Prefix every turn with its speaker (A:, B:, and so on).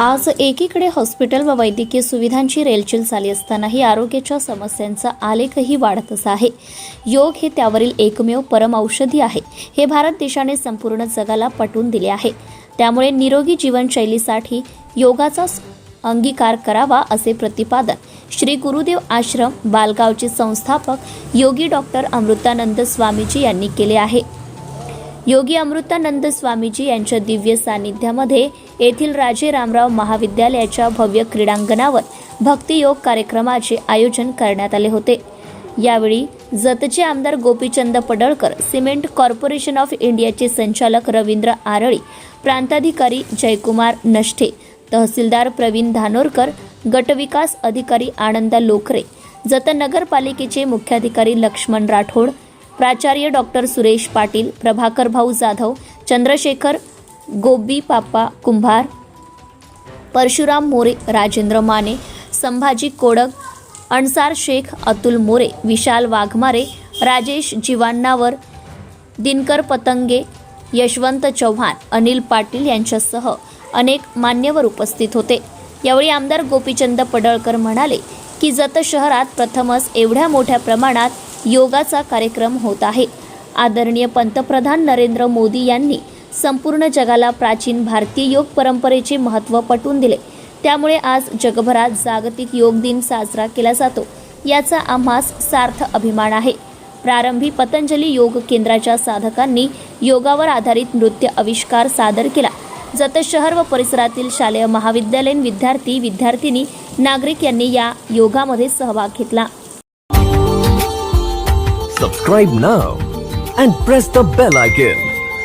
A: आज एकीकडे हॉस्पिटल व वैद्यकीय सुविधांची रेलचेल झाली असतानाही आरोग्याच्या समस्यांचा आलेखही वाढतच आहे. योग हे त्यावरील एकमेव परम औषधी आहे. हे भारत देशाने संपूर्ण जगाला पटवून दिले आहे. त्यामुळे निरोगी जीवनशैलीसाठी योगाचा अंगीकार करावा असे प्रतिपादन श्री गुरुदेव आश्रम बालगावचे संस्थापक योगी डॉक्टर अमृतानंद स्वामीजी यांनी केले आहे. योगी अमृतानंद स्वामीजी यांच्या दिव्य सानिध्यामध्ये येथील राजे रामराव महाविद्यालयाच्या भव्य क्रीडांगणावर भक्तियोग कार्यक्रमाचे आयोजन करण्यात आले होते. यावेळी जतचे आमदार Gopichand Padalkar cement corporation of इंडियाचे संचालक रवींद्र आरळी प्रांताधिकारी जयकुमार नष्टे तहसीलदार प्रवीण धानोरकर गटविकास अधिकारी आनंदा लोकरे जत नगरपालिकेचे मुख्याधिकारी लक्ष्मण राठोड प्राचार्य डॉक्टर सुरेश पाटील प्रभाकर भाऊ जाधव चंद्रशेखर गोबी पापा कुंभार परशुराम मोरे राजेंद्र माने संभाजी कोडक अणसार शेख अतुल मोरे विशाल वाघमारे राजेश जीवांनावर दिनकर पतंगे यशवंत चव्हाण अनिल पाटील यांच्यासह अनेक मान्यवर उपस्थित होते. यावेळी आमदार गोपीचंद पडळकर म्हणाले की जत शहरात प्रथमच एवढ्या मोठ्या प्रमाणात योगाचा कार्यक्रम होत आहे. आदरणीय पंतप्रधान नरेंद्र मोदी यांनी संपूर्ण जगाला प्राचीन भारतीय योग परंपरेचे महत्त्व पटवून दिले. त्यामुळे आज जगभरात जागतिक योग दिन साजरा केला जातो. याचा आम्हास सार्थ अभिमान आहे. प्रारंभी पतंजली योग केंद्राच्या साधकांनी योगावर आधारित नृत्य आविष्कार सादर केला. जत शहर व परिसरातील शालेय महाविद्यालयीन विद्यार्थी विद्यार्थिनी नागरिक यांनी या योगामध्ये सहभाग घेतला.
B: Subscribe now and press the bell icon